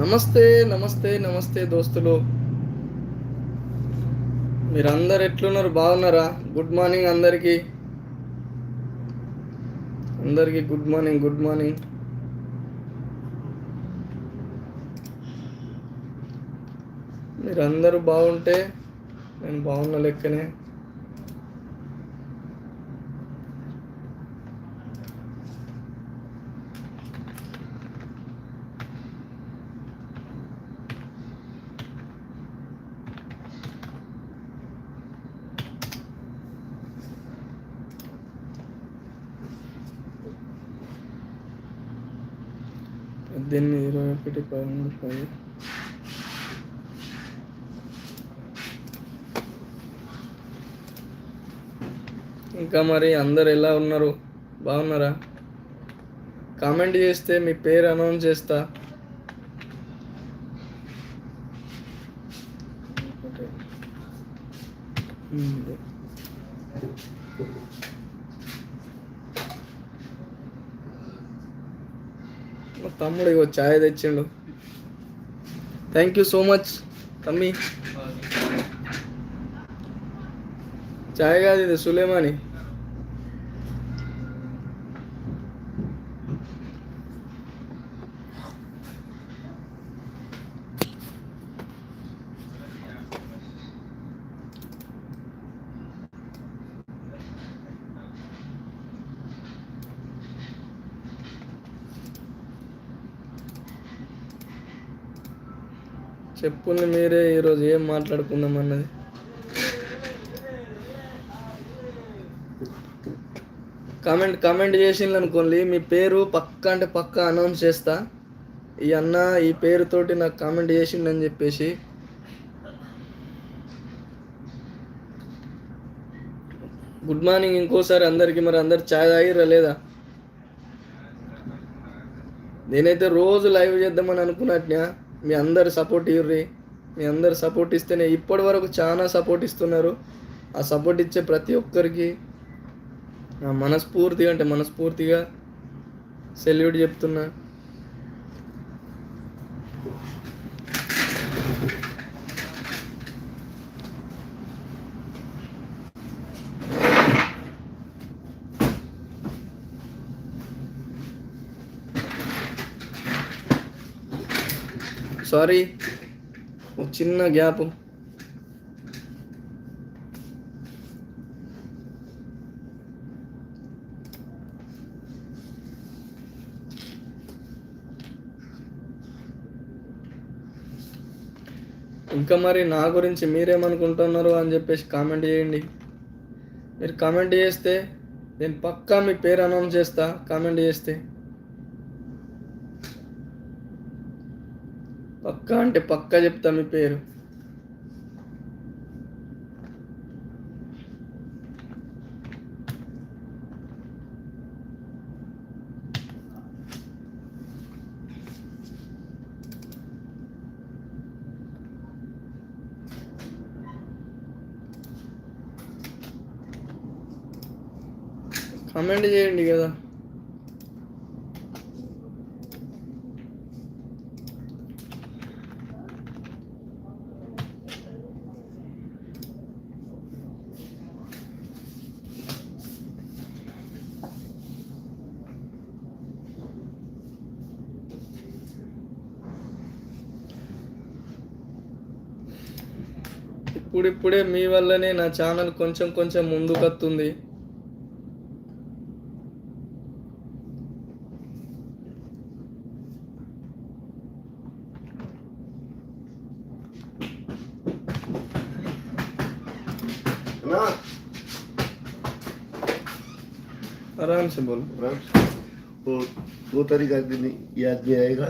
నమస్తే నమస్తే నమస్తే దోస్తులు. మీరందరు ఎట్లున్నారు? బాగున్నారా? గుడ్ మార్నింగ్ అందరికీ. అందరికీ గుడ్ మార్నింగ్ గుడ్ మార్నింగ్ మీరందరూ బాగుంటే నేను బాగున్న లెక్కనే పద్దెనిమిది ఇరవై ఒకటి పదమూడు పది ఇంకా మరి అందరు ఎలా ఉన్నారు? బాగున్నారా? కామెంట్ చేస్తే మీ పేరు అనౌన్స్ చేస్తా. మా తమ్ముడు ఇగో ఛాయ్ తెచ్చిండు. థ్యాంక్ యూ సో మచ్ తమ్మి. ఛాయ్ కాదు ఇది సులేమాని. చెప్పుంది మీరే ఈరోజు ఏం మాట్లాడుకుందాం అన్నది? కామెంట్ కామెంట్ చేసిండ్రు అనుకోండి మీ పేరు పక్క అంటే పక్క అనౌన్స్ చేస్తా. ఈ అన్న ఈ పేరుతోటి నాకు కామెంట్ చేసిండని చెప్పేసి. గుడ్ మార్నింగ్ ఇంకోసారి అందరికి మరి అందరు ఛాయ్ తాగిరా లేదా? నేనైతే రోజు లైవ్ చేద్దామని అనుకున్నట్నా మీ అందరు సపోర్ట్ ఇవ్వరి మీ అందరు సపోర్ట్ ఇస్తేనే ఇప్పటి వరకు చాలా సపోర్ట్ ఇస్తున్నారు. ఆ సపోర్ట్ ఇచ్చే ప్రతి ఒక్కరికి మనస్ఫూర్తిగా అంటే మనస్ఫూర్తిగా సెల్యూట్ చెప్తున్నా. సారీ. ఒక చిన్న గ్యాప్. ఇంకా మరి నా గురించి మీరేమనుకుంటున్నారు అని చెప్పేసి కామెంట్ చేయండి. మీరు కామెంట్ చేస్తే నేను పక్కా మీ పేరు అనౌన్స్ చేస్తా కామెంట్ చేస్తే. పక్కా అంటే పక్కా చెప్తా మీ పేరు. కమెంట్ చేయండి కదా. ఇప్పుడిప్పుడే మీ వల్లనే నా ఛానల్ కొంచెం కొంచెం ముందుకొస్తుంది ना आराम से बोलो वो वो तरीका भी नहीं याद नहीं आएगा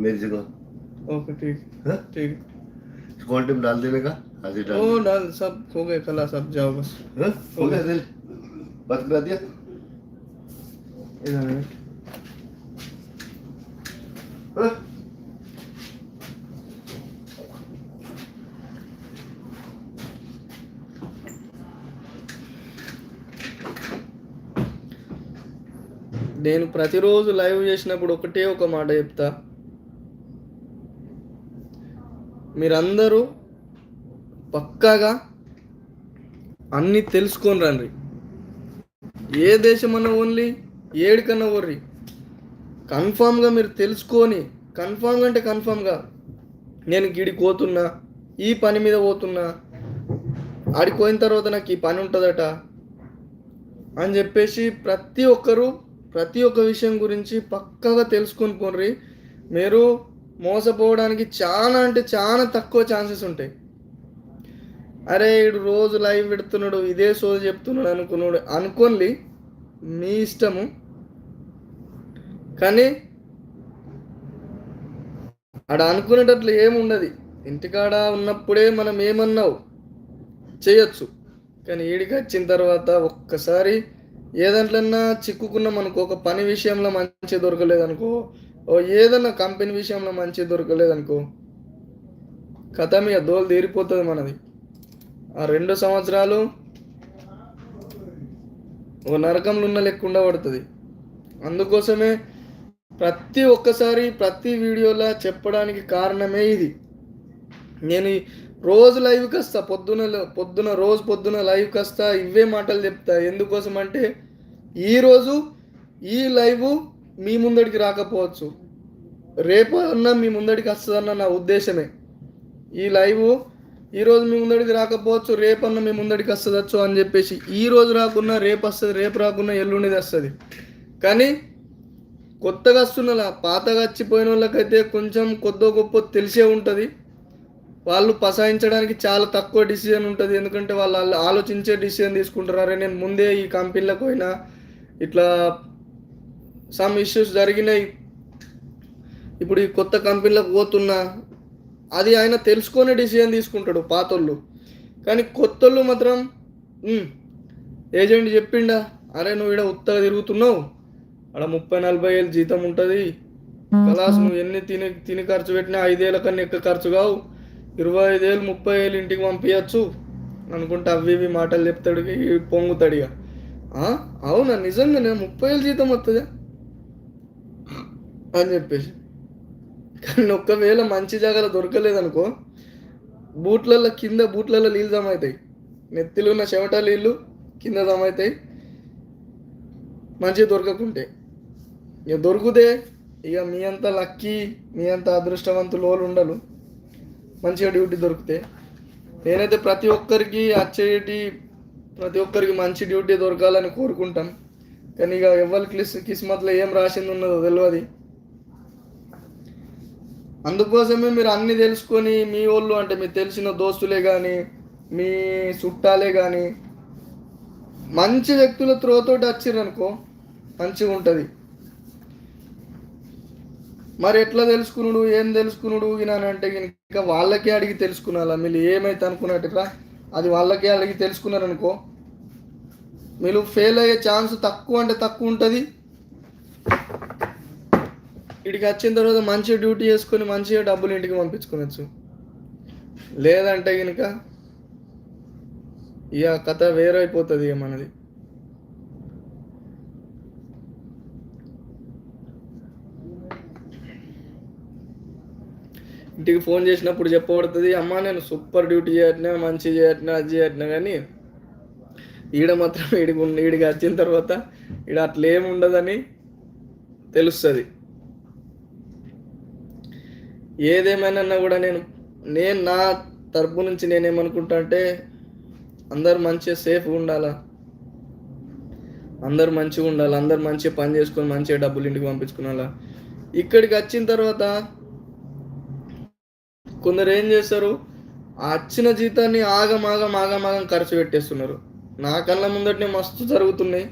मेरी जगह ओके ठीक हाँ? ठीक कौन टाइम डाल देने का हाजिर डाल ओ डाल सब हो गए कला सब जाओ बस हाँ? हो गया दिल बात करा दिया इधर है। हाँ? నేను ప్రతిరోజు లైవ్ చేసినప్పుడు ఒకటే ఒక మాట చెప్తా మీరందరూ పక్కాగా అన్నీ తెలుసుకొని రండి. ఏ దేశమన్నా ఓన్లీ ఏడికన్నా ఓర్రి. కన్ఫామ్గా మీరు తెలుసుకొని కన్ఫామ్గా అంటే కన్ఫామ్గా నేను గిడికి పోతున్నా ఈ పని మీద పోతున్నా ఆడికి పోయిన తర్వాత నాకు ఈ పని ఉంటుందట అని చెప్పేసి ప్రతి ఒక్కరూ ప్రతి ఒక్క విషయం గురించి పక్కాగా తెలుసుకొని పోన్రి మీరు మోసపోవడానికి చాలా అంటే చాలా తక్కువ ఛాన్సెస్ ఉంటాయి. అరే ఇడు రోజు లైవ్ పెడుతున్నాడు ఇదే సోది చెప్తున్నాడు అనుకున్నాడు అనుకోండి మీ ఇష్టము. కానీ ఆడ అనుకునేటట్లు ఏముండదు. ఇంటికాడ ఉన్నప్పుడే మనం ఏమన్నావు? చేయొచ్చు. కానీ ఈడికి వచ్చిన తర్వాత ఒక్కసారి ఏ దాంట్లన్నా చిక్కుకున్నాం అనుకో ఒక పని విషయంలో మంచి దొరకలేదనుకో ఓ ఏదన్నా కంపెనీ విషయంలో మంచి దొరకలేదనుకో కథ మీద దోలు తీరిపోతుంది మనది. ఆ రెండు సంవత్సరాలు ఒక నరకంలో ఉన్న లెక్కుండా పడుతుంది అందుకోసమే ప్రతి ఒక్కసారి ప్రతి వీడియోలో చెప్పడానికి కారణమే ఇది. నేను రోజు లైవ్కి వస్తా పొద్దున పొద్దున రోజు పొద్దున లైవ్కి వస్తా ఇవే మాటలు చెప్తా. ఎందుకోసం అంటే ఈరోజు ఈ లైవ్ మీ ముందడికి రాకపోవచ్చు. రేపు అన్నా మీ ముందడికి వస్తుందన్న నా ఉద్దేశమే. ఈ లైవ్ ఈరోజు మీ ముందడికి రాకపోవచ్చు రేపన్న మీ ముందడికి వస్తుందచ్చు అని చెప్పేసి ఈ రోజు రాకున్నా రేపు వస్తుంది రేపు రాకున్నా ఎల్లుండిది వస్తుంది. కానీ కొత్తగా వస్తున్న పాతగా వచ్చిపోయిన వాళ్ళకైతే కొంచెం కొద్దో గొప్ప తెలిసే ఉంటుంది. వాళ్ళు పసాయించడానికి చాలా తక్కువ డిసిజన్ ఉంటుంది. ఎందుకంటే వాళ్ళు ఆలోచించే డిసిజన్ తీసుకుంటారు అరే నేను ముందే ఈ కంపెనీలకు పోయినా ఇట్లా సమ్ ఇష్యూస్ జరిగినాయి. ఇప్పుడు ఈ కొత్త కంపెనీలకు పోతున్నా అది ఆయన తెలుసుకొని డిసిజన్ తీసుకుంటాడు పాతోళ్ళు. కానీ కొత్తోళ్ళు మాత్రం ఏజెంట్ చెప్పిండా? అరే నువ్వు ఇక్కడ ఉత్తగా తిరుగుతున్నావు. అక్కడ ముప్పై నలభై వేలు జీతం ఉంటుంది. కలాస్ నువ్వు ఎన్ని తిని తిని ఖర్చు పెట్టినా ఐదేళ్ళ కన్నా ఎక్కువ ఖర్చు కావు. ఇరవై ఐదేళ్ళు ముప్పై వేలు ఇంటికి పంపించచ్చు అనుకుంటే అవి ఇవి మాటలు చెప్తాడు పొంగుతాడు ఇక. "ఆ, అవునా? నిజంగా నేను ముప్పై వేలు జీతం వస్తుందా అని చెప్పేసి. కానీ ఒక్కవేళ మంచి జాగాలో దొరకలేదనుకో బూట్లలో కింద బూట్లలో నీళ్ళు జమ అవుతాయి. నెత్తిలో ఉన్న చెమట నీళ్ళు కింద జమ అవుతాయి. మంచిగా దొరకకుంటే. ఇక దొరికితే ఇక మీ అంత లక్కీ మీ అంత అదృష్టవంతులు వాళ్ళు ఉండరు. మంచిగా డ్యూటీ దొరికితే. నేనైతే ప్రతి ఒక్కరికి వచ్చేటి ప్రతి ఒక్కరికి మంచి డ్యూటీ దొరకాలని కోరుకుంటాం. కానీ ఇక ఎవరి కిస్ కిస్మత్లో ఏం రాసింది ఉన్నదో తెలియదు అందుకోసమే మీరు అన్ని తెలుసుకొని మీ వాళ్ళు అంటే మీకు తెలిసిన దోస్తులే కానీ మీ చుట్టాలే కానీ మంచి వ్యక్తుల త్రోతోటి వచ్చిరనుకో మంచిగా ఉంటుంది. మరి ఎట్లా తెలుసుకున్నాడు ఏం తెలుసుకున్నాడు అంటే ఇంకా వాళ్ళకే అడిగి తెలుసుకున్నాలా మీరు ఏమైతే అనుకున్నట్టుగా అది వాళ్ళకే అడిగి తెలుసుకున్నారనుకో మీరు ఫెయిల్ అయ్యే ఛాన్స్ తక్కువ అంటే తక్కువ ఉంటుంది. ఇక్కడికి వచ్చిన తర్వాత మంచిగా డ్యూటీ చేసుకొని మంచిగా డబ్బులు ఇంటికి పంపించుకోవచ్చు లేదంటే కనుక ఇక కథ వేరైపోతుంది ఇక మనది. ఇంటికి ఫోన్ చేసినప్పుడు చెప్పబడుతుంది అమ్మ నేను సూపర్ డ్యూటీ చేయట్నా మంచి చేయట్నా అది చేయట్నా కానీ ఈడ మాత్రం ఈడికి ఈడికి వచ్చిన తర్వాత ఈడ అట్లా ఏమి ఉండదని తెలుస్తుంది. ఏదేమైనా కూడా నేను నేను నా తరపు నుంచి నేనేమనుకుంటా అంటే అందరు మంచిగా సేఫ్గా ఉండాలా? అందరు మంచిగా ఉండాలి? అందరు మంచిగా పని చేసుకొని మంచిగా డబ్బులు ఇంటికి పంపించుకునాలా ఇక్కడికి వచ్చిన తర్వాత కొందరు ఏం చేస్తారు? ఆ వచ్చిన జీతాన్ని ఆగమాగం ఆగమాగం ఖర్చు పెట్టేస్తున్నారు. నా కళ్ళ ముందటనే మస్తు జరుగుతున్నాయి.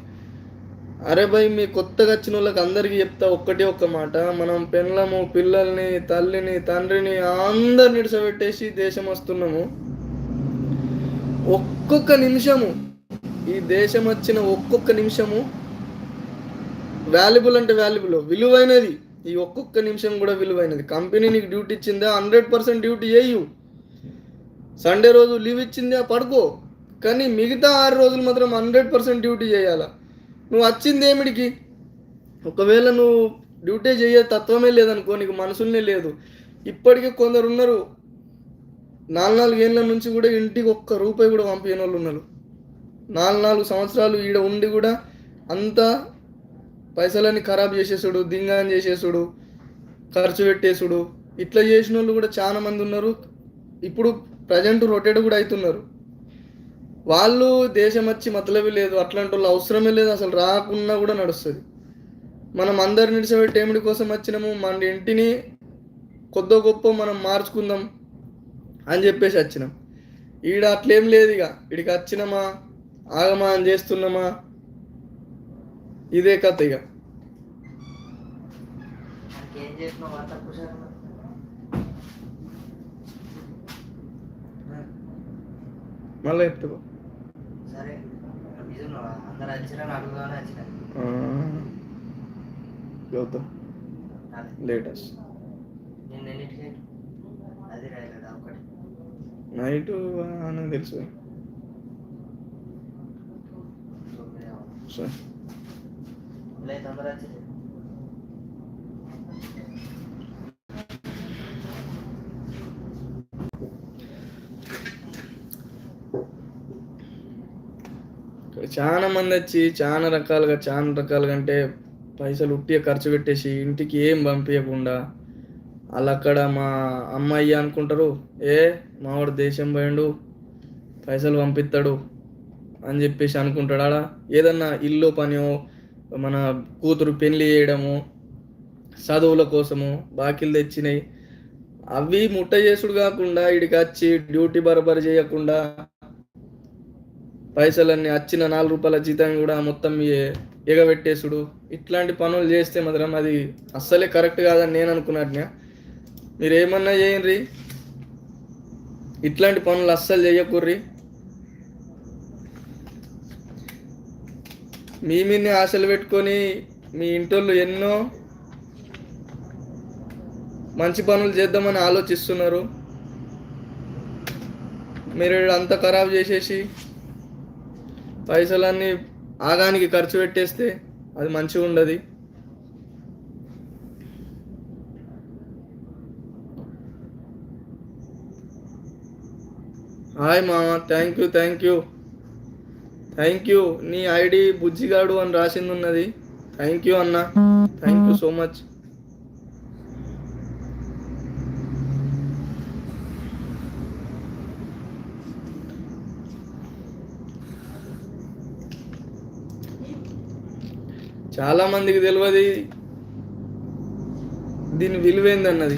అరే భయ్ మీ కొత్తగా వచ్చిన వాళ్ళకి అందరికీ చెప్తా ఒక్కటే ఒక్క మాట. మనం పెళ్ళము పిల్లల్ని తల్లిని తండ్రిని అందరిని ఇడిసబెట్టేసి దేశం వస్తున్నాము. ఒక్కొక్క నిమిషము ఈ దేశం వచ్చిన ఒక్కొక్క నిమిషము వాల్యుబుల్ అంటే వాల్యుబుల్ విలువైనది. ఈ ఒక్కొక్క నిమిషం కూడా విలువైనది. కంపెనీ నీకు డ్యూటీ ఇచ్చిందా? హండ్రెడ్ పర్సెంట్ డ్యూటీ చేయు. సండే రోజు లీవ్ ఇచ్చిందా? పడుకో. కానీ మిగతా ఆరు రోజులు మాత్రం హండ్రెడ్ పర్సెంట్ డ్యూటీ చేయాలా? నువ్వు వచ్చింది ఏమిడికి ఒకవేళ నువ్వు డ్యూటీ చేయ తత్వమే లేదనుకో నీకు మనసులనే లేదు. ఇప్పటికే కొందరు ఉన్నారు నాలుగు నాలుగేళ్ళ నుంచి కూడా ఇంటికి ఒక్క రూపాయి కూడా పంపించిన వాళ్ళు ఉన్నారు. నాలుగు నాలుగు సంవత్సరాలు ఈడ ఉండి కూడా అంతా పైసలని ఖరాబ్ చేసేసుడు దింగాన్ చేసేసుడు ఖర్చు పెట్టేసుడు. ఇట్లా చేసిన వాళ్ళు కూడా చాలా మంది ఉన్నారు. ఇప్పుడు ప్రజెంట్ రొటేట్ కూడా అవుతున్నారు వాళ్ళు దేశం వచ్చి మతలబి లేదు అట్లాంటి వాళ్ళు అవసరమే లేదు అసలు రాకున్నా కూడా నడుస్తుంది. మనం అందరు ఏమిటి కోసం వచ్చినాము మన ఇంటిని కొద్దో గొప్ప మనం మార్చుకుందాం అని చెప్పేసి వచ్చినాం. ఈడ అట్లేం లేదు ఇక. ఇడికి వచ్చినామా ఆగమా అని చేస్తున్నామా ఇదే కథ ఇక. మళ్ళీ చెప్తావు సరే. అందరు వచ్చినా అడుగుదామని వచ్చిన గౌతమ్. లేటెస్ట్. నేను ఎన్నిటికి అది రాయలేదా? ఒకటి. నైట్ అని తెలుసు. సరే. తొందర వచ్చింది ఇక్కడ చాలా మంది వచ్చి చాలా రకాలుగా చాలా రకాలుగా అంటే పైసలు ఉట్టిగా ఖర్చు పెట్టేసి ఇంటికి ఏం పంపించకుండా వాళ్ళు అక్కడ మా అమ్మాయి అనుకుంటారు ఏ మావాడు దేశం పోయిండు పైసలు పంపిస్తాడు అని చెప్పేసి అనుకుంటాడు. ఆడ ఏదన్నా ఇల్లు పనియో మన కూతురు పెళ్ళి చేయడము చదువుల కోసము బాకీలు తెచ్చినాయి అవి ముట్ట చేసుడు కాకుండా ఇడికి వచ్చి డ్యూటీ బరబరి చేయకుండా పైసలన్నీ వచ్చిన నాలుగు రూపాయల జీతం కూడా మొత్తం ఎగబెట్టేసుడు. ఇట్లాంటి పనులు చేస్తే మాత్రం అది అస్సలే కరెక్ట్ కాదని నేను అనుకున్నట్టు మీరు ఏమన్నా చేయండి. ఇట్లాంటి పనులు అస్సలు చేయకూర్రి. మీ మీదనే ఆశలు పెట్టుకొని మీ ఇంటోళ్ళు ఎన్నో మంచి పనులు చేద్దామని ఆలోచిస్తున్నారు. మీరు అంతా ఖరాబ్ చేసేసి పైసలన్నీ ఆగానికి ఖర్చు పెట్టేస్తే అది మంచిగా ఉండదు హాయ్ మామ thank you thank you. Thank you. నీ ఐడి బుజ్జిగాడు అని రాసింది ఉన్నది. థ్యాంక్ యూ అన్న. Thank you so much. చాలా మందికి తెలియదు దీని విలువేందన్నది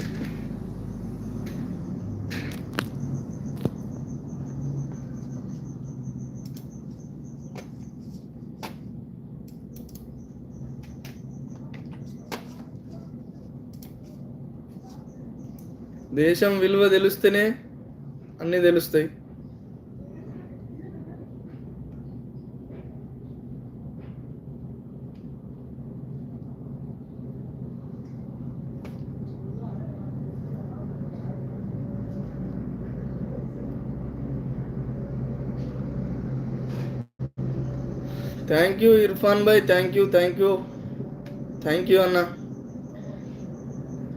దేశం విలువ తెలిస్తేనే అన్నీ తెలుస్తాయి. Thank you Irfan bhai thank you thank you thank you అన్న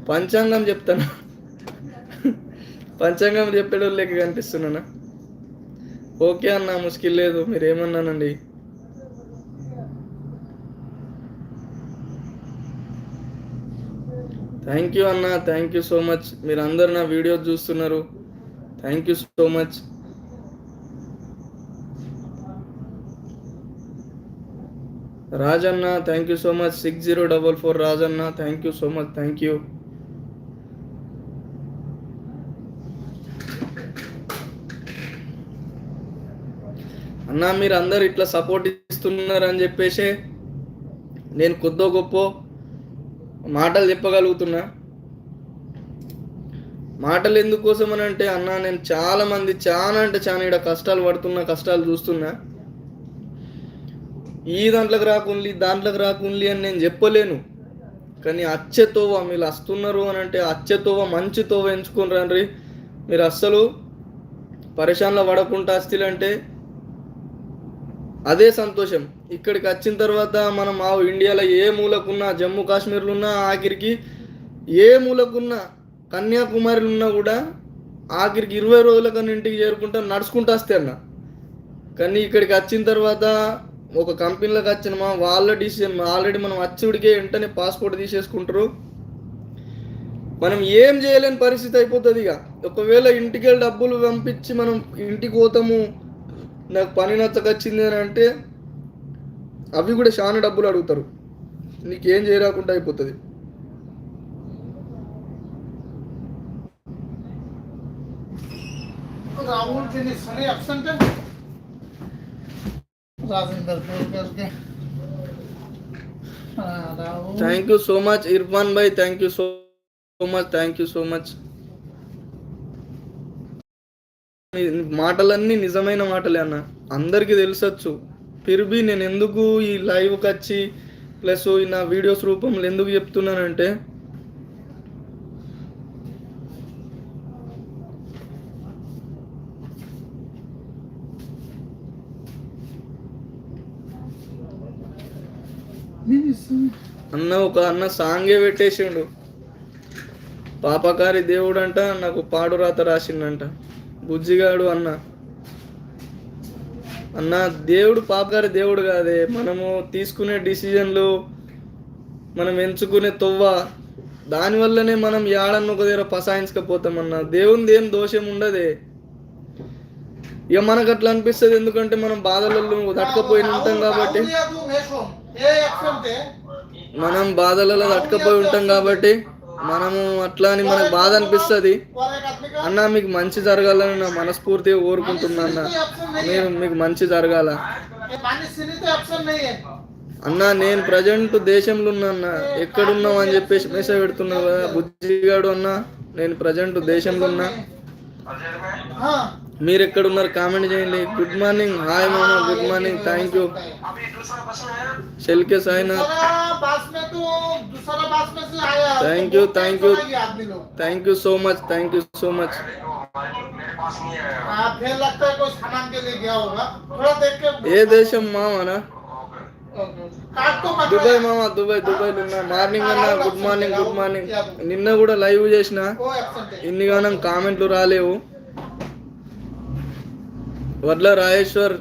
పంచాంగం చెప్తాను. పంచాంగం చెప్పేటోళ్ళకి లెక్క కనిపిస్తున్నానా ఓకే అన్న ముష్కిల్ లేదు. మీరు ఏమన్నానండి? థ్యాంక్ యూ అన్న. థ్యాంక్ యూ సో మచ్ మీరు అందరు నా వీడియో చూస్తున్నారు. Thank you so much Rajanna thank you so much six zero double four Rajanna thank you so much thank you అన్నా మీరు అందరు ఇట్లా సపోర్ట్ ఇస్తున్నారని చెప్పేసి నేను కొద్దో గొప్ప మాటలు చెప్పగలుగుతున్నా. మాటలు ఎందుకోసం అని అంటే అన్న నేను చాలా మంది చాలా అంటే చాలా ఇక్కడ కష్టాలు పడుతున్నా కష్టాలు చూస్తున్నా. ఈ దాంట్లోకి రాకుండా దాంట్లోకి రాకుండా అని నేను చెప్పలేను. కానీ అచ్చెతోవ మీరు వస్తున్నారు అని అంటే అచ్చెతోవ మంచి తోవ ఎంచుకుని రండి. మీరు అస్సలు పరేషాన్లో పడకుండా వస్తులంటే అదే సంతోషం. ఇక్కడికి వచ్చిన తర్వాత మనం ఆ ఇండియాలో ఏ మూలకున్నా జమ్మూ కాశ్మీర్లో ఉన్నా ఆఖరికి ఏ మూలకున్నా కన్యాకుమారిలో ఉన్నా కూడా ఆఖరికి ఇరవై రోజుల కన్నా ఇంటికి చేరుకుంటా నడుచుకుంటూ వస్తే అన్న. కానీ ఇక్కడికి వచ్చిన తర్వాత ఒక కంపెనీలోకి వచ్చినమా వాళ్ళ డిసిషన్ ఆల్రెడీ మనం వచ్చుడికే వెంటనే పాస్పోర్ట్ తీసేసుకుంటారు. మనం ఏం చేయలేని పరిస్థితి అయిపోతుంది ఇక. ఒకవేళ ఇంటికి వెళ్ళి డబ్బులు పంపించి మనం ఇంటికి పోతాము నాకు పని నచ్చకొచ్చింది అని అంటే అవి కూడా చాలా డబ్బులు అడుగుతారు. నీకేం చేయరాకుండా అయిపోతుంది. Rahul Rajender thank you so much Irfan bhai thank you so so much thank you so much మాటలన్నీ నిజమైన మాటలే అన్న. అందరికీ తెలుసొచ్చు. పిర్బి నేను ఎందుకు ఈ లైవ్కి వచ్చి ప్లస్ నా వీడియోస్ రూపంలో ఎందుకు చెప్తున్నానంటే అన్న ఒక అన్న సాంగే పెట్టేసిండు పాపకారి దేవుడు అంట నాకు పాడు రాత రాసిండంట బుజ్జిగాడు అన్న అన్న దేవుడు పాపకారి దేవుడు కాదే మనము తీసుకునే డిసిజన్లు మనం ఎంచుకునే తొవ్వ దానివల్లనే మనం యాడన్న ఒక దగ్గర పసాయించకపోతామన్న దేవునిది ఏం దోషం ఉండదే ఇక మనకు అట్లా అనిపిస్తుంది ఎందుకంటే మనం బాధలలో తట్టుకపోయి ఉంటాం కాబట్టి మనం బాధలలో అట్టుకపోయి ఉంటాం కాబట్టి మనము అట్లా అని మనకు బాధ అనిపిస్తుంది. అన్న మీకు మంచి జరగాలని నా మనస్ఫూర్తిగా కోరుకుంటున్నా అన్న. నేను మీకు మంచి జరగాల. అన్న నేను ప్రజెంట్ దేశంలో ఉన్నా అన్న. ఎక్కడున్నావు అని చెప్పేసి మెసేజ్ పెడుతున్నావు కదా బుద్ధిగాడు అన్న. నేను ప్రజెంట్ దేశంలో ఉన్నా. మీరు ఎక్కడ ఉన్నారు కామెంట్ చేయండి. గుడ్ మార్నింగ్ హాయ్ మామ good morning thank you సెల్కే Sai thank you thank you thank you so much thank you so much ఏ దేశం మామనా? దుబాయ్ మామ దుబాయ్ దుబాయ్ నిన్న మార్నింగ్ అన్న గుడ్ మార్నింగ్ గుడ్ మార్నింగ్ నిన్న కూడా లైవ్ చేసిన. ఇన్ని గానం కామెంట్లు రాలేవు. Vadla Rajeshwar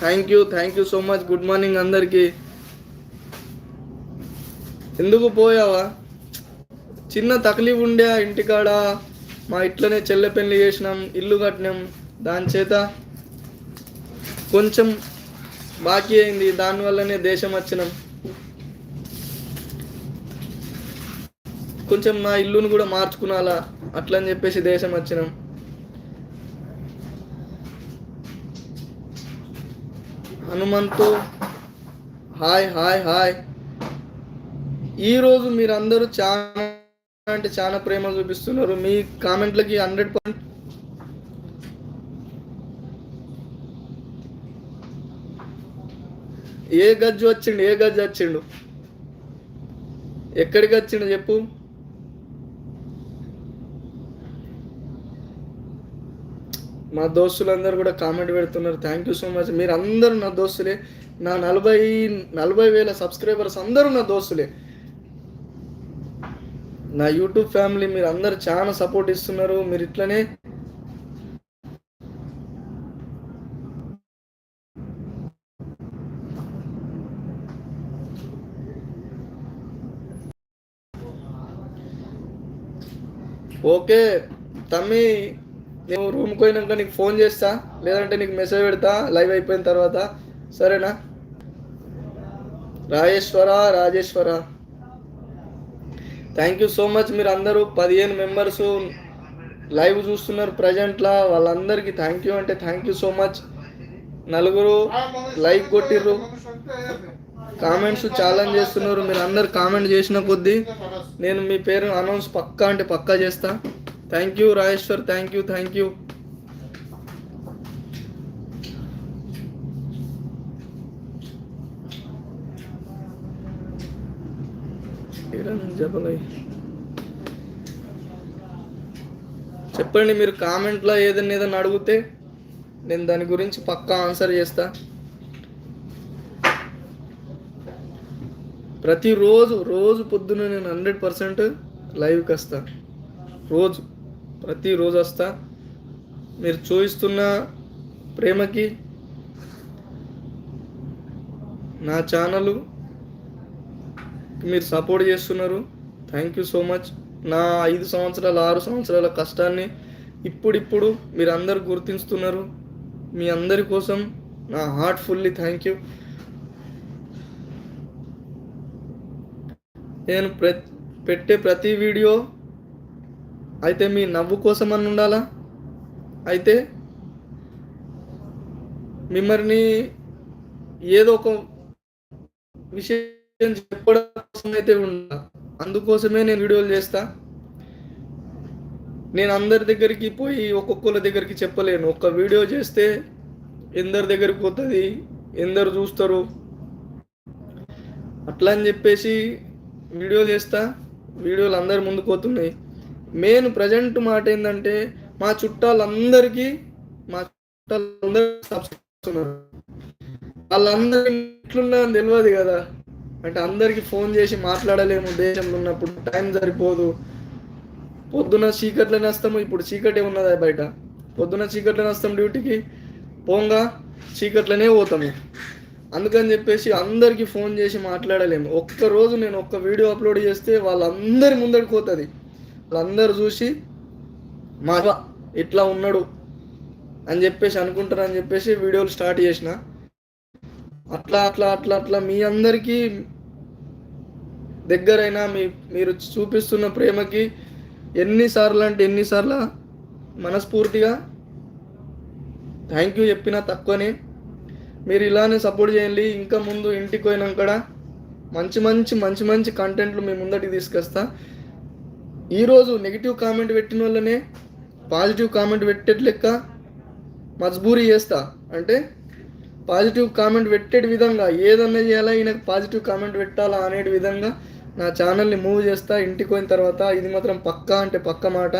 thank you thank you so much good morning అందరికీ. ఎందుకు పోయావా? చిన్న తక్లీఫ్ ఉండే ఇంటికాడ. మా ఇట్లనే చెల్లె పెళ్ళి చేసినాం ఇల్లు కట్టినాం. దాని చేత కొంచెం బాకీ అయింది. దానివల్లనే దేశం వచ్చినాం. కొంచెం నా ఇల్లును కూడా మార్చుకునాలా? అట్లని చెప్పేసి దేశం వచ్చినాం. హనుమంతు. Hi hi hi. ఈరోజు మీరందరూ చాలా అంటే చాలా ప్రేమ చూపిస్తున్నారు. మీ కామెంట్లకి హండ్రెడ్ పర్సెంట్ ఏ గజ్జు వచ్చిండు? ఏ గజ్జు వచ్చిండు? ఎక్కడికి వచ్చిండు చెప్పు? మా దోస్తులందరూ కూడా కామెంట్ పెడుతున్నారు. థ్యాంక్ యూ సో మచ్ మీరు అందరూ నా దోస్తులే. నా నలభై నలభై వేల సబ్స్క్రైబర్స్ అందరూ నా దోస్తులే. నా యూట్యూబ్ ఫ్యామిలీ మీరు అందరు చాలా సపోర్ట్ ఇస్తున్నారు. మీరు ఇట్లనే ఓకే తమ్మి నేను రూమ్కి పోయినాక నీకు ఫోన్ చేస్తా లేదంటే నీకు మెసేజ్ పెడతా లైవ్ అయిపోయిన తర్వాత. సరేనా? Rajeshwara Rajeshwara. Thank you so much మీరు అందరూ పదిహేను మెంబర్స్ లైవ్ చూస్తున్నారు ప్రజెంట్లా వాళ్ళందరికీ థ్యాంక్ యూ అంటే థ్యాంక్ యూ సో మచ్ నలుగురు లైక్ కొట్టిర్రు. కామెంట్స్ ఛాలెంజ్ చేస్తున్నారు. మీరు అందరు కామెంట్ చేసిన కొద్దీ నేను మీ పేరు అనౌన్స్ పక్కా అంటే పక్కా చేస్తా. Thank you Rajeshwar thank you thank you చెప్పండి మీరు కామెంట్లో ఏదైనా ఏదైనా అడిగితే నేను దాని గురించి పక్కా ఆన్సర్ చేస్తా. ప్రతిరోజు రోజు పొద్దున నేను హండ్రెడ్ పర్సెంట్ లైవ్కి వస్తా. రోజు. ప్రతిరోజు వస్తా. మీరు చూపిస్తున్న ప్రేమకి నా ఛానల్ మీరు సపోర్ట్ చేస్తున్నారు. థ్యాంక్ యూ సో మచ్ నా ఐదు సంవత్సరాల ఆరు సంవత్సరాల కష్టాన్ని ఇప్పుడిప్పుడు మీరు అందరు గుర్తిస్తున్నారు. మీ అందరి కోసం నా హార్ట్ఫుల్లీ థ్యాంక్ యూ నేను ప్ర పెట్టే ప్రతి వీడియో అయితే మీ నవ్వు కోసం అని ఉండాలా? అయితే మిమ్మల్ని ఏదో ఒక విషయం చెప్పడం కోసం అయితే ఉండాలి? అందుకోసమే నేను వీడియోలు చేస్తా. నేను అందరి దగ్గరికి పోయి ఒక్కొక్కరి దగ్గరికి చెప్పలేను. ఒక్క వీడియో చేస్తే ఎందరి దగ్గరికి పోతుంది ఎందరు చూస్తారు? అట్లా అని చెప్పేసి వీడియో చేస్తా. వీడియోలు అందరి ముందుకు పోతున్నాయి. మెయిన్ ప్రజెంట్ మాట ఏంటంటే మా చుట్టాలందరికీ మా చుట్టాలందరూ సబ్స్క్రైబ్ ఉన్నారు. వాళ్ళందరూ ఎట్లున్నా అని తెలియదు కదా. అంటే అందరికి ఫోన్ చేసి మాట్లాడలేము దేశంలో ఉన్నప్పుడు టైం సరిపోదు. పొద్దున చీకట్లోనే వస్తాము ఇప్పుడు చీకటే ఉన్నదా బయట? పొద్దున చీకట్లోనే వస్తాం డ్యూటీకి పోంగా చీకట్లోనే పోతాము. అందుకని చెప్పేసి అందరికీ ఫోన్ చేసి మాట్లాడలేము. ఒక్క రోజు నేను ఒక్క వీడియో అప్లోడ్ చేస్తే వాళ్ళందరి ముందడికి పోతుంది. వాళ్ళందరూ చూసి మా ఇట్లా ఉన్నాడు అని చెప్పేసి అనుకుంటారు అని చెప్పేసి వీడియోలు స్టార్ట్ చేసిన. అట్లా అట్లా అట్లా అట్లా మీ అందరికీ దగ్గరైనా మీ మీరు చూపిస్తున్న ప్రేమకి ఎన్నిసార్లు అంటే ఎన్నిసార్లు మనస్ఫూర్తిగా థ్యాంక్ యూ చెప్పినా తక్కువనే. మీరు ఇలానే సపోర్ట్ చేయండి. ఇంకా ముందు ఇంటికి పోయినాక మంచి మంచి మంచి మంచి కంటెంట్లు మీ ముందటికి తీసుకొస్తా. ఈరోజు నెగిటివ్ కామెంట్ పెట్టిన వాళ్ళనే పాజిటివ్ కామెంట్ పెట్టేట్ లెక్క మజ్బూరీ చేస్తా. అంటే పాజిటివ్ కామెంట్ పెట్టే విధంగా ఏదన్నా చేయాలా ఈయనకు పాజిటివ్ కామెంట్ పెట్టాలా అనే విధంగా నా ఛానల్ని మూవ్ చేస్తా. ఇంటికి పోయిన తర్వాత ఇది మాత్రం పక్కా అంటే పక్క మాట.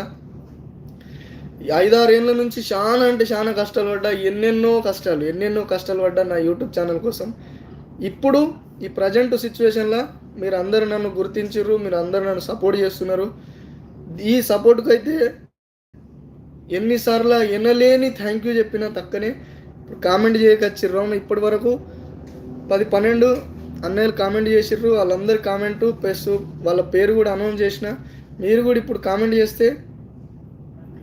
ఐదారేళ్ళ నుంచి చాలా అంటే చాలా కష్టాలు పడ్డా ఎన్నెన్నో కష్టాలు ఎన్నెన్నో కష్టాలు పడ్డా నా యూట్యూబ్ ఛానల్ కోసం. ఇప్పుడు ఈ ప్రజెంట్ సిచ్యువేషన్లో మీరు అందరు నన్ను గుర్తించరు మీరు అందరు నన్ను సపోర్ట్ చేస్తున్నారు. ఈ సపోర్ట్కి అయితే ఎన్నిసార్లు ఎనలేని థ్యాంక్ యూ చెప్పినా తక్కనే ఇప్పుడు కామెంట్ చేయకొచ్చిర్రు. అవును ఇప్పటి వరకు పది పన్నెండు అన్నయ్యలు కామెంట్ చేసిర్రు. వాళ్ళందరి కామెంటు ప్లస్ వాళ్ళ పేరు కూడా అనౌన్స్ చేసిన. మీరు కూడా ఇప్పుడు కామెంట్ చేస్తే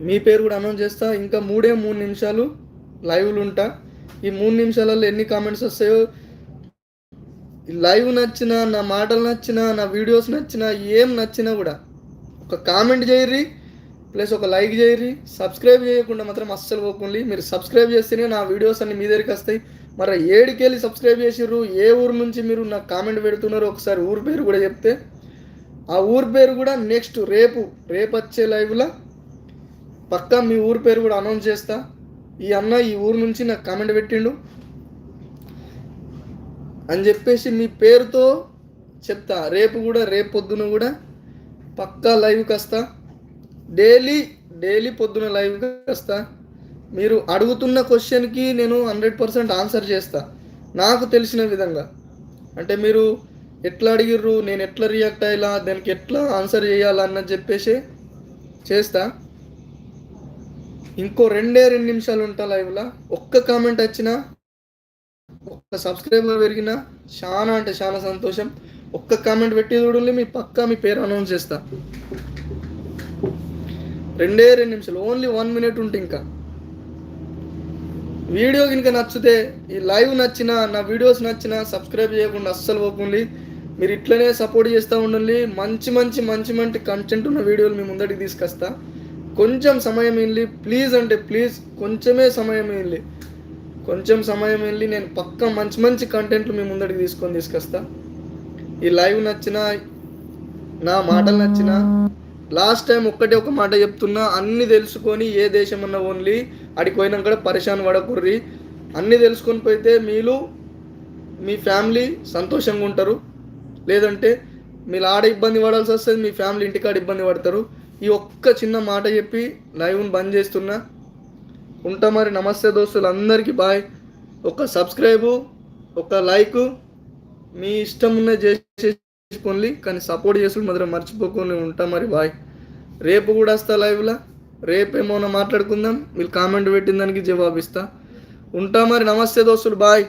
మీ పేరు కూడా అనౌన్స్ చేస్తా. ఇంకా మూడే మూడు నిమిషాలు లైవ్లు ఉంటా. ఈ మూడు నిమిషాలలో ఎన్ని కామెంట్స్ వస్తాయో ఈ లైవ్ నచ్చినా నా మాటలు నచ్చినా నా వీడియోస్ నచ్చినా ఏం నచ్చినా కూడా ఒక కామెంట్ చేయర్రి ప్లస్ ఒక లైక్ చేయర్రి. సబ్స్క్రైబ్ చేయకుండా మాత్రం అస్సలు పోకుండా. మీరు సబ్స్క్రైబ్ చేస్తేనే నా వీడియోస్ అన్ని మీ దగ్గరికి వస్తాయి. మరి ఏడికెళ్ళి సబ్స్క్రైబ్ చేసిర్రు. ఏ ఊరు నుంచి మీరు నాకు కామెంట్ పెడుతున్నారో ఒకసారి ఊరు పేరు కూడా చెప్తే. ఆ ఊరు పేరు కూడా నెక్స్ట్ రేపు రేపు వచ్చే లైవ్లో పక్కా మీ ఊరు పేరు కూడా అనౌన్స్ చేస్తా. ఈ అన్న ఈ ఊరు నుంచి నాకు కామెంట్ పెట్టిండు. అని చెప్పేసి మీ పేరుతో చెప్తా. రేపు కూడా రేపు పొద్దున కూడా పక్కా లైవ్కి వస్తా. డైలీ డైలీ పొద్దున లైవ్కి వస్తా. మీరు అడుగుతున్న క్వశ్చన్కి నేను హండ్రెడ్ పర్సెంట్ ఆన్సర్ చేస్తా. నాకు తెలిసిన విధంగా. అంటే మీరు ఎట్లా అడిగిర్రు నేను ఎట్లా రియాక్ట్ అయ్యేలా దానికి ఎట్లా ఆన్సర్ చేయాలా అన్నది చెప్పేసి చేస్తా. ఇంకో రెండే రెండు నిమిషాలు ఉంటా లైవ్లో ఒక్క కామెంట్ వచ్చినా ఒక్క సబ్స్క్రైబర్ పెరిగినా చాలా అంటే చాలా సంతోషం. ఒక్క కామెంట్ పెట్టి చూడండి మీ పక్కా మీ పేరు అనౌన్స్ చేస్తా. రెండే రెండు నిమిషాలు ఓన్లీ వన్ మినిట్ ఉంటే ఇంకా. వీడియో కనుక నచ్చితే ఈ లైవ్ నచ్చినా నా వీడియోస్ నచ్చినా సబ్స్క్రైబ్ చేయకుండా అస్సలు పోకుండా. మీరు ఇట్లనే సపోర్ట్ చేస్తూ ఉండండి. మంచి మంచి మంచి మంచి కంటెంట్ ఉన్న వీడియోలు మీ ముందటికి తీసుకొస్తా. కొంచెం సమయం వెళ్ళి ప్లీజ్ అంటే ప్లీజ్ కొంచెమే సమయం వెళ్ళి కొంచెం సమయం వెళ్ళి నేను పక్కా మంచి మంచి కంటెంట్లు మీ ముందటికి తీసుకొని తీసుకొస్తా. ఈ లైవ్ నచ్చిన నా మాటలు నచ్చినా లాస్ట్ టైం ఒక్కటే ఒక మాట చెప్తున్నా అన్ని తెలుసుకొని ఏ దేశం అన్న ఓన్లీ అడికి పోయినాక కూడా పరిశాన్ పడకుర్రి. అన్ని తెలుసుకొని పోతే మీరు మీ ఫ్యామిలీ సంతోషంగా ఉంటారు. లేదంటే మీరు ఆడ ఇబ్బంది పడాల్సి వస్తుంది మీ ఫ్యామిలీ ఇంటికాడ ఇబ్బంది పడతారు. ఈ ఒక్క చిన్న మాట చెప్పి లైవ్ని బంద్ చేస్తున్నా. ఉంటా మరి నమస్తే దోస్తులు అందరికీ బాయ్. ఒక సబ్స్క్రైబు ఒక లైక్. మీ ఇష్టం ఉన్న చేసుకోండి కానీ సపోర్ట్ చేసుకుని మాత్రం మర్చిపోకుండా ఉంటా మరి బాయ్. రేపు కూడా వస్తా లైవ్లో రేపేమోనో మాట్లాడుకుందాం? వీళ్ళు కామెంట్ పెట్టిన దానికి జవాబిస్తా. ఉంటా మరి నమస్తే దోస్తులు బాయ్.